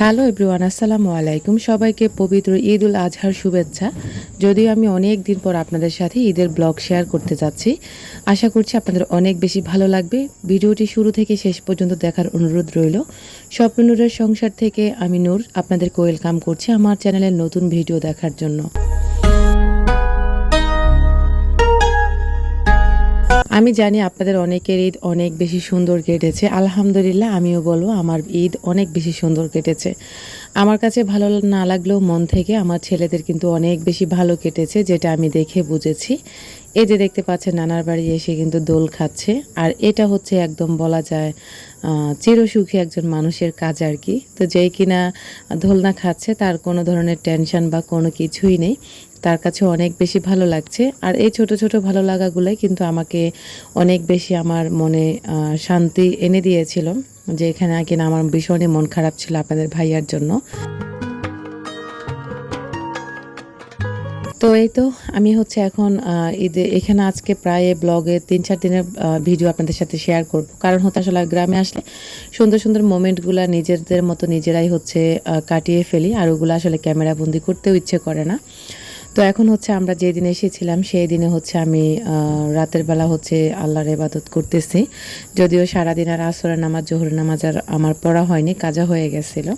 Hello everyone, আসসালামু আলাইকুম। সবাইকে পবিত্র ঈদ উল আজহার শুভেচ্ছা। যদিও আমি অনেক দিন পর আপনাদের সাথে ঈদের ব্লগ শেয়ার করতে যাচ্ছি, আশা করছি আপনাদের অনেক বেশি ভালো লাগবে। ভিডিওটি শুরু থেকে শেষ পর্যন্ত দেখার অনুরোধ রইল। স্বপ্নূরের সংসার থেকে আমি নূর, আপনাদেরকে ওয়েলকাম করছি আমার চ্যানেলের নতুন ভিডিও দেখার জন্য। আমি জানি আপনাদের অনেকের ঈদ অনেক বেশি সুন্দর কেটেছে। আলহামদুলিল্লাহ আমিও বলব আমার ঈদ অনেক বেশি সুন্দর কেটেছে। আমার কাছে ভালো না লাগলেও মন থেকে আমার ছেলেদের কিন্তু অনেক বেশি ভালো কেটেছে, যেটা আমি দেখে বুঝেছি। এই যে দেখতে পাচ্ছেন নানার বাড়ি এসে কিন্তু দোল খাচ্ছে। আর এটা হচ্ছে একদম বলা যায় চিরসুখী একজন মানুষের কাজ আর কি। তো যেই কিনা দোলনা খাচ্ছে তার কোনো ধরনের টেনশন বা কোনো কিছুই নেই। তার কাছে অনেক বেশি ভালো লাগছে। আর এই ছোট ছোট ভালো লাগাগুলোই কিন্তু আমাকে অনেক বেশি আমার মনে শান্তি এনে দিয়েছিল যে এখানে কিনা আমার ভীষণই মন খারাপ ছিল আপনাদের ভাইয়ার জন্য। তো এই তো আমি হচ্ছে এখন ঈদে এখানে আজকে প্রায় ব্লগে তিন, চার দিনের ভিডিও আপনাদের সাথে শেয়ার করব। কারণ হচ্ছে আসলে গ্রামে আসলে সুন্দর সুন্দর মোমেন্টগুলো নিজেদের মতো নিজেরাই হচ্ছে কাটিয়ে ফেলি। আর ওগুলো আসলে ক্যামেরা বন্দি করতেও ইচ্ছে করে না। তো এখন হচ্ছে আমরা যে দিনে এসেছিলাম সেই দিনে হচ্ছে আমি রাতের বেলা হচ্ছে আল্লাহর ইবাদত করতেছি। যদিও সারাদিন আর আসরের নামাজ জোহর নামাজ আর আমার পড়া হয়নি কাজা হয়ে গেছিল।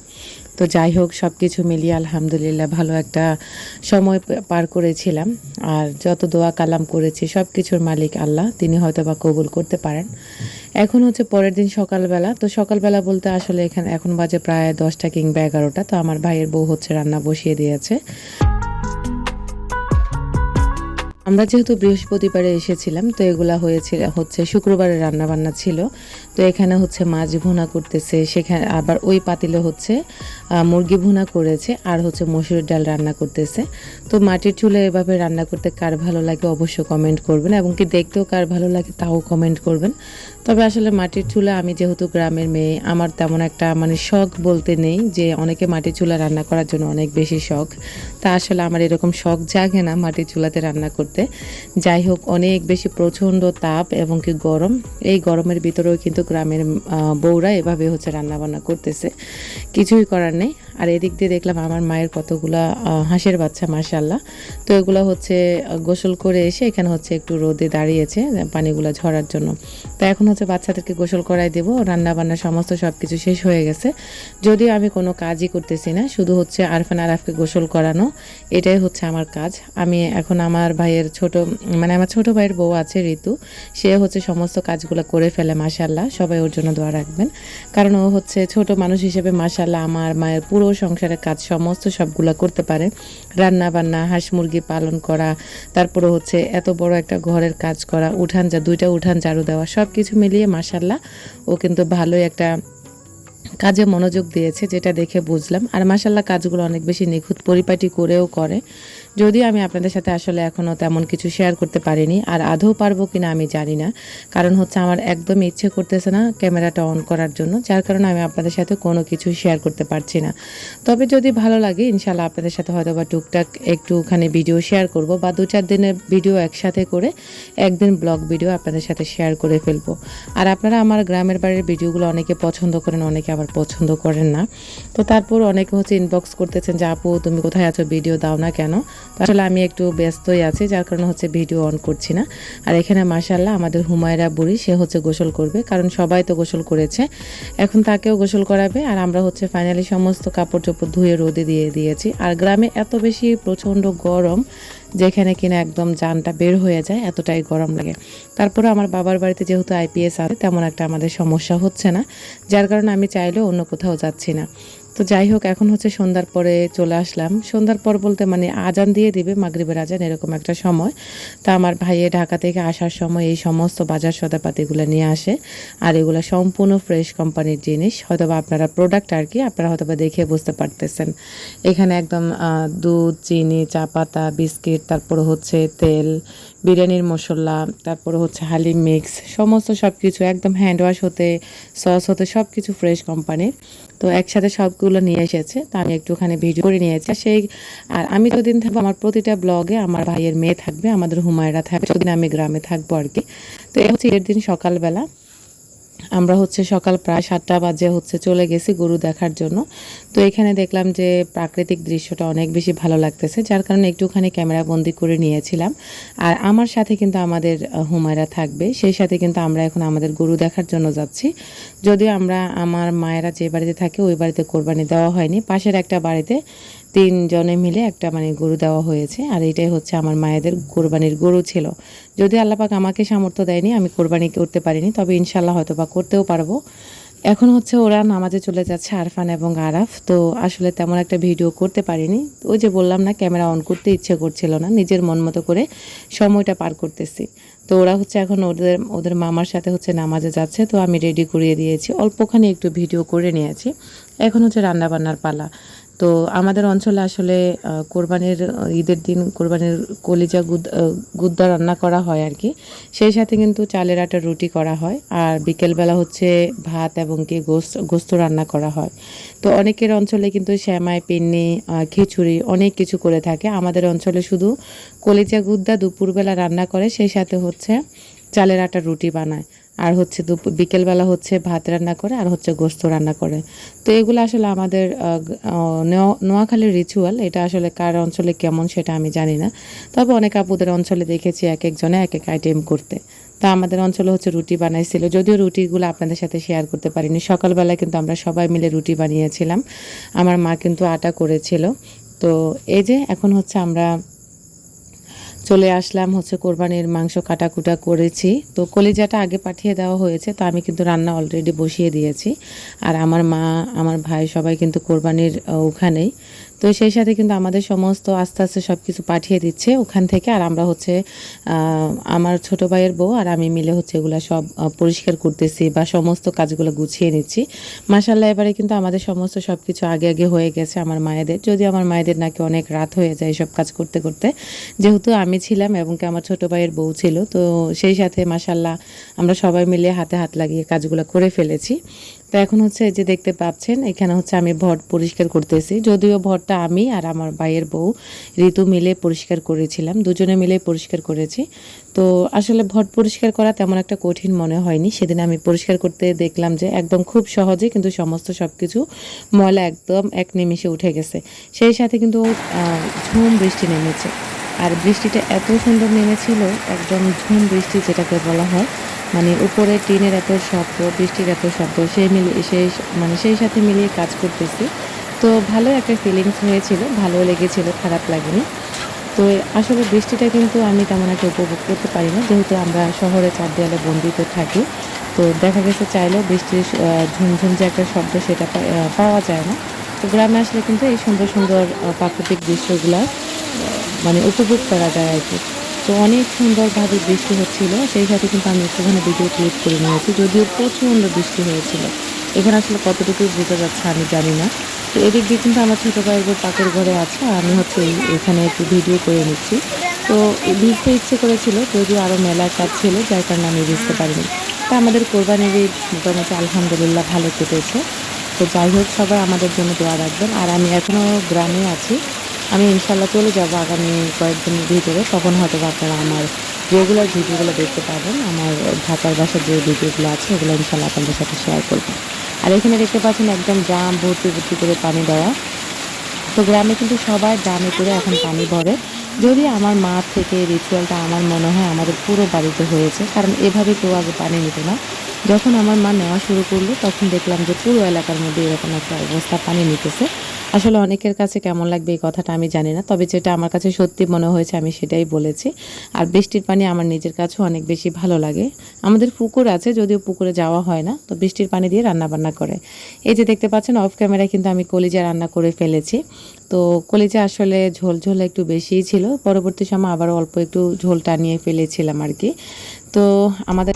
তো যাই হোক সব কিছু মিলিয়ে আলহামদুলিল্লাহ ভালো একটা সময় পার করেছিলাম। আর যত দোয়া কালাম করেছি সব কিছুর মালিক আল্লাহ, তিনি হয়তো বা কবুল করতে পারেন। এখন হচ্ছে পরের দিন সকালবেলা, তো সকালবেলা বলতে আসলে এখানে, এখন বাজে প্রায় দশটা কিংবা এগারোটা, তো আমার ভাইয়ের বউ হচ্ছে রান্না বসিয়ে দিয়েছে। আমরা যেহেতু বৃহস্পতিবারে এসেছিলাম তো এগুলা হয়েছিল হচ্ছে শুক্রবারে রান্না বান্না ছিল। তো এখানে হচ্ছে মাছ ভুনা করতেছে, সেখানে আবার ওই পাতিলে হচ্ছে মুরগি ভুনা করেছে আর হচ্ছে মসুরের ডাল রান্না করতেছে। তো মাটির চুলে এভাবে রান্না করতে কার ভালো লাগে অবশ্যই কমেন্ট করবেন এবং কি দেখতেও কার ভালো লাগে তাও কমেন্ট করবেন। তবে আসলে মাটির চুলা আমি যেহেতু গ্রামের মেয়ে, আমার তেমন একটা মানে শখ বলতে নেই যে অনেকে মাটির চুলা রান্না করার জন্য অনেক বেশি শখ। তা আসলে আমার এরকম শখ জাগে না মাটির চুলাতে রান্না করতে। যাই হোক, অনেক বেশি প্রচণ্ড তাপ এবং কি গরম, এই গরমের ভিতরেও কিন্তু গ্রামের বউরা এভাবে হচ্ছে রান্নাবান্না করতেছে। কিছুই করার নেই। আর এদিক দিয়ে দেখলাম আমার মায়ের কতগুলা হাঁসের বাচ্চা মাশাল্লাহ তো এগুলো হচ্ছে গোসল করে এসে এখানে হচ্ছে একটু রোদে দাঁড়িয়েছে পানিগুলো ঝরার জন্য। তো এখন হচ্ছে বাচ্চাদেরকে গোসল করাই দেবো রান্না বান্না সমস্ত সব কিছু শেষ হয়ে গেছে। যদিও আমি কোনো কাজই করতেছি না, শুধু হচ্ছে আরফান আরাফকে গোসল করানো, এটাই হচ্ছে আমার কাজ। আমি এখন আমার ভাইয়ের ছোট মানে আমার ছোট ভাইয়ের বউ আছে, ঋতু। সে হচ্ছে সমস্ত কাজগুলো করে ফেলে মাসাল্লাহ সবাই ওর জন্য দোয়া রাখবেন। কারণ ও হচ্ছে ছোট মানুষ হিসেবে মাসাল্লাহ আমার মায়ের পুরো সংসারের কাজ সমস্ত সবগুলা করতে পারে। রান্না বান্না হাঁস মুরগি পালন করা, তারপরে হচ্ছে এত বড় একটা ঘরের কাজ করা, উঠান যা, দুইটা উঠান ঝাড়ু দেওয়া সব কিছু মিলিয়ে মাসাল্লাহ ও কিন্তু ভালোই একটা কাজে মনোযোগ দিয়েছে, যেটা দেখে বুঝলাম। আর মাসাল্লাহ কাজগুলো অনেক বেশি নিখুঁত, পরিপাটি করেও করে। যদিও আমি আপনাদের সাথে আসলে এখনও তেমন কিছু শেয়ার করতে পারিনি, আর আদৌ পারব কিনা আমি জানি না। কারণ হচ্ছে আমার একদম ইচ্ছে করতেছে না ক্যামেরাটা অন করার জন্য, যার কারণে আমি আপনাদের সাথে কোনো কিছু শেয়ার করতে পারছি না। তবে যদি ভালো লাগে ইনশাল্লাহ আপনাদের সাথে হয়তো বা টুকটাক একটুখানি ভিডিও শেয়ার করব, বা দু চার দিনের ভিডিও একসাথে করে একদিন ব্লগ ভিডিও আপনাদের সাথে শেয়ার করে ফেলব। আর আপনারা আমার গ্রামের বাড়ির ভিডিওগুলো অনেকে পছন্দ করেন, অনেকে আবার পছন্দ করেন না। তো তারপর অনেকে হচ্ছে ইনবক্স করতেছেন যে, আপু, তুমি কোথায় আছো? ভিডিও দাও না কেন? আসলে আমি একটু ব্যস্তই আছি, যার কারণে হচ্ছে ভিডিও অন করছি না। আর এখানে মাসাল্লাহ আমাদের হুমায়রা বুড়ি, সে হচ্ছে গোসল করবে, কারণ সবাই তো গোসল করেছে। এখন তাকেও গোসল করাবে, আর আমরা হচ্ছে ফাইনালি সমস্ত কাপড় চোপড় ধুয়ে রোদে দিয়ে দিয়েছি। আর গ্রামে এত বেশি প্রচণ্ড গরম, যেখানে কিনা একদম জানটা বের হয়ে যায়, এতটাই গরম লাগে। তারপরে আমার বাবার বাড়িতে যেহেতু আইপিএস আছে, তেমন একটা আমাদের সমস্যা হচ্ছে না, যার কারণে আমি চাইলেও অন্য কোথাও যাচ্ছি না। তো যাই হোক, এখন হচ্ছে সন্ধ্যার পরে চলে আসলাম। সন্ধ্যার পর বলতে মানে আজান দিয়ে দিবে মাগরিবের আজান, এরকম একটা সময়। তা আমার ভাইয়ে ঢাকা থেকে আসার সময় এই সমস্ত বাজার সদাপাতিগুলো নিয়ে আসে। আর এগুলো সম্পূর্ণ ফ্রেশ কোম্পানির জিনিস। হয়তো বা আপনারা প্রোডাক্ট আর কি, আপনারা হয়তো বা দেখে বুঝতে পারতেছেন। এখানে একদম দুধ, চিনি, চা পাতা, বিস্কিট, তারপরে হচ্ছে তেল, বিরিয়ানির মশলা, তারপরে হচ্ছে হালিম মিক্স সমস্ত সব কিছু একদম হ্যান্ড ওয়াশ হতে সস হতে সব কিছু ফ্রেশ কোম্পানির তো একসাথে সবগুলো নিয়ে এসেছে। তা আমি একটুখানি ভিডিও করে নিয়েছি। সেই আর আমি যতদিন থাকব, আমার প্রতিটা ব্লগে আমার ভাইয়ের মেয়ে থাকবে, আমাদের হুমায়রা থাকবে। যতদিন আমি গ্রামে থাকব আর কি। তো এই হচ্ছে এর দিন সকালবেলা। আমরা হচ্ছে সকাল প্রায় সাতটা বাজে হচ্ছে চলে গেছি গরু দেখার জন্য। তো এখানে দেখলাম যে প্রাকৃতিক দৃশ্যটা অনেক বেশি ভালো লাগতেছে, যার কারণে একটুখানি ক্যামেরা বন্দি করে নিয়েছিলাম। আর আমার সাথে কিন্তু আমাদের হুমায়রা থাকবে, সেই সাথে কিন্তু আমরা এখন আমাদের গরু দেখার জন্য যাচ্ছি। যদিও আমরা, আমার মায়েরা যে বাড়িতে থাকে ওই বাড়িতে কোরবানি দেওয়া হয়নি, পাশের একটা বাড়িতে তিনজনে মিলে একটা মানে গরু দেওয়া হয়েছে, আর এটাই হচ্ছে আমার মায়েদের কোরবানির গরু ছিল। যদি আল্লাপাক আমাকে সামর্থ্য দেয়নি, আমি কোরবানি করতে পারিনি, তবে ইনশাল্লাহ হয়তো বা করতেও পারব। এখন হচ্ছে ওরা নামাজে চলে যাচ্ছে আরফান এবং আরাফ, তো আসলে তেমন একটা ভিডিও করতে পারিনি। ওই যে বললাম না, ক্যামেরা অন করতে ইচ্ছে করছিল না, নিজের মন মতো করে সময়টা পার করতেছি। তো ওরা হচ্ছে এখন ওদের ওদের মামার সাথে হচ্ছে নামাজে যাচ্ছে, তো আমি রেডি করিয়ে দিয়েছি। অল্পখানি একটু ভিডিও করে নিয়েছি। এখন হচ্ছে রান্নাবান্নার পালা। তো আমাদের অঞ্চলে আসলে কোরবানির ঈদের দিন কোরবানির কলিজা গুদ গুদ্দা রান্না করা হয় আর কি। সেই সাথে কিন্তু চালের আটার রুটি করা হয় আর বিকেলবেলা হচ্ছে ভাত এবং কি গোস্ত গোস্ত রান্না করা হয়। তো অনেকের অঞ্চলে কিন্তু শ্যামাই পিন্নি খিচুড়ি অনেক কিছু করে থাকে। আমাদের অঞ্চলে শুধু কলিজা গুদ্দা দুপুরবেলা রান্না করে, সেই সাথে হচ্ছে চালের আটার রুটি বানায়। আর হচ্ছে দুপুর বিকেলবেলা হচ্ছে ভাত রান্না করে আর হচ্ছে গোস্ত রান্না করে। তো এগুলো আসলে আমাদের নোয়াখালীর রিচুয়াল এটা আসলে কার অঞ্চলে কেমন সেটা আমি জানি না। তবে অনেক আপুদের অঞ্চলে দেখেছি এক একজনে এক এক আইটেম করতে। তা আমাদের অঞ্চলে হচ্ছে রুটি বানাইছিল, যদিও রুটিগুলো আপনাদের সাথে শেয়ার করতে পারিনি। সকালবেলা কিন্তু আমরা সবাই মিলে রুটি বানিয়েছিলাম। আমার মা কিন্তু আটা করেছিল। তো এই যে এখন হচ্ছে আমরা চলে আসলাম হচ্ছে কোরবানির মাংস কাটাকুটা করেছি। তো কলিজাটা আগে পাঠিয়ে দেওয়া হয়েছে, তো আমি কিন্তু রান্না অলরেডি বসিয়ে দিয়েছি। আর আমার মা, আমার ভাই সবাই কিন্তু কোরবানির ওখানেই। তো সেই সাথে কিন্তু আমাদের সমস্ত আস্তে আস্তে সব কিছু পাঠিয়ে দিচ্ছে ওখান থেকে। আর আমরা হচ্ছে আমার ছোট ভাইয়ের বউ আর আমি মিলে হচ্ছে এগুলো সব পরিষ্কার করতেছি বা সমস্ত কাজগুলো গুছিয়ে নিচ্ছি। মাসাল্লাহ এবারে কিন্তু আমাদের সমস্ত সব কিছু আগে আগে হয়ে গেছে আমার মায়েদের। যদি আমার মায়েদের নাকি অনেক রাত হয়ে যায় সব কাজ করতে করতে। যেহেতু আমি ছিলাম এবং কি আমার ছোট ভাইয়ের বউ ছিল, তো সেই সাথে মাসাল্লাহ আমরা সবাই মিলে হাতে হাত লাগিয়ে কাজগুলো করে ফেলেছি। তো এখন হচ্ছে এই যে দেখতে পাচ্ছেন, এখানে হচ্ছে আমি ভট পরিষ্কার করতেছি। যদিও ভটটা আমি আর আমার ভাইয়ের বউ ঋতু মিলে পরিষ্কার করেছিলাম, দুজনে মিলে পরিষ্কার করেছি। তো আসলে ভট পরিষ্কার করা তেমন একটা কঠিন মনে হয়নি। সেদিন আমি পরিষ্কার করতে দেখলাম যে একদম খুব সহজে কিন্তু সমস্ত সব কিছু ময়লা একদম এক নিমিষে উঠে গেছে। সেই সাথে কিন্তু ঝুম বৃষ্টি নেমেছে। আর বৃষ্টিটা এত সুন্দর নেমেছিল, একদম ঝুম বৃষ্টি যেটাকে বলা হয় মানে উপরে টিনের এত শব্দ, বৃষ্টির এত শব্দ সেই মিলিয়ে সেই মানে সেই সাথে মিলিয়ে কাজ করতেছি। তো ভালো একটা ফিলিংস হয়েছিল ভালো লেগেছিল, খারাপ লাগেনি। তো আসলে বৃষ্টিটা কিন্তু আমি তেমন একটা উপভোগ করতে পারি না, যেহেতু আমরা শহরে চার দেয়ালে বন্দিত থাকি। তো দেখা গেছে চাইলেও বৃষ্টির ঝুমঝুম যে একটা শব্দ সেটা পাওয়া যায় না। তো গ্রামে আসলে কিন্তু এই সুন্দর সুন্দর প্রাকৃতিক দৃশ্যগুলো মানে উপভোগ করা যায় আর কি। তো অনেক সুন্দরভাবে বৃষ্টি হচ্ছিল। সেই সাথে কিন্তু আমি একটুখানি ভিডিও ক্লিক করে নিয়েছি, যদিও প্রচণ্ড বৃষ্টি হয়েছিল। এখানে আসলে কতটুকু বোঝা যাচ্ছে আমি জানি না। তো এদিক দিয়ে কিন্তু আমার ছোটো ভাইয়ের পাকের ঘরে আছে, আমি হচ্ছে এখানে একটু ভিডিও করে নিচ্ছি। তো ভিজতে ইচ্ছে করেছিল, যদিও আরও মেলার কাজ ছিল, যার কারণে আমি ভিজতে পারিনি। তা আমাদের কোরবানির ঈদ মোটামুটি আলহামদুলিল্লাহ ভালো কেটেছে। তো যাই হোক, সবাই আমাদের জন্য দোয়া রাখবেন। আর আমি এখনও গ্রামে আছি। আমি ইনশাল্লাহ চলে যাব আগামী কয়েকদিনের ভিতরে। তখন হয়তো আপনারা আমার রেগুলার ভিডিওগুলো দেখতে পাবেন। আমার ঢাকার বাসার যে ভিডিওগুলো আছে ওগুলো ইনশাল্লাহ আপনাদের সাথে শেয়ার করব। আর এখানে দেখতে পাচ্ছেন একদম ড্রাম ভর্তি ভর্তি করে পানি দেওয়া। তো গ্রামে কিন্তু সবাই ড্রামে করে এখন পানি ভরে। যদি আমার মা থেকে রিচুয়ালটা আমার মনে হয় আমাদের পুরো বাড়িতে হয়েছে, কারণ এভাবে কেউ আগে পানি নিত না। যখন আমার মা নেওয়া শুরু করল, তখন দেখলাম যে পুরো এলাকার মধ্যে এরকম একটা অবস্থা পানি নিতেছে। আসলে অনেকের কাছে কেমন লাগবে এই কথাটা আমি জানি না, তবে যেটা আমার কাছে সত্যি মনে হয়েছে আমি সেটাই বলেছি। আর বৃষ্টির পানি আমার নিজের কাছেও অনেক বেশি ভালো লাগে। আমাদের পুকুর আছে, যদিও পুকুরে যাওয়া হয় না, তো বৃষ্টির পানি দিয়ে রান্না বান্না করে। এই যে দেখতে পাচ্ছেন অফ ক্যামেরায় কিন্তু আমি কলিজা রান্না করে ফেলেছি। তো কলিজা আসলে ঝোল ঝোল একটু বেশিই ছিল, পরবর্তী সময় আবার অল্প একটু ঝোল টানিয়ে ফেলেছিলাম আর কি। তো আমাদের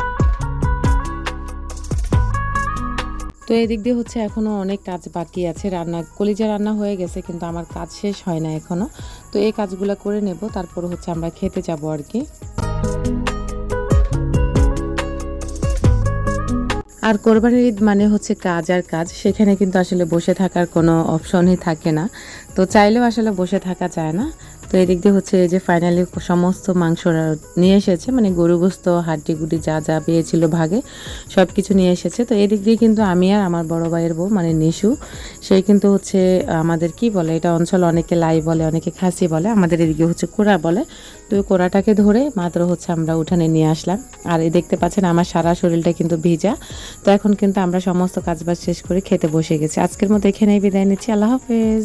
তো এদিক দিয়ে হচ্ছে এখনও অনেক কাজ বাকি আছে। রান্না, কলিজা রান্না হয়ে গেছে কিন্তু আমার কাজ শেষ হয় না এখনও। তো এই কাজগুলো করে নেব, তারপর হচ্ছে আমরা খেতে যাব আর কি। আর কোরবানির ঈদ মানে হচ্ছে কাজ আর কাজ, সেখানে কিন্তু আসলে বসে থাকার কোনো অপশনই থাকে না। তো চাইলেও আসলে বসে থাকা যায় না। তো এদিক দিয়ে হচ্ছে এই যে ফাইনালি সমস্ত মাংস নিয়ে এসেছে মানে গরু গোস্ত, হাড্ডি গুডি যা যা পেয়েছিল ভাগে সব কিছু নিয়ে এসেছে। তো এদিক দিয়ে কিন্তু আমি আর আমার বড় ভাইয়ের বউ মানে নিশু সেই কিন্তু হচ্ছে আমাদের কি বলে, এটা অঞ্চল অনেকে লাই বলে, অনেকে খাসি বলে, আমাদের এদিকে হচ্ছে কোড়া বলে। তো ওই কোড়াটাকে ধরে মাত্র হচ্ছে আমরা উঠানে নিয়ে আসলাম। আর এই দেখতে পাচ্ছেন আমার সারা শরীরটা কিন্তু ভিজা। তো এখন কিন্তু আমরা সমস্ত কাজবাজ শেষ করে খেতে বসে গেছি। আজকের মতো এখানেই বিদায় নিচ্ছি। আল্লাহ হাফেজ।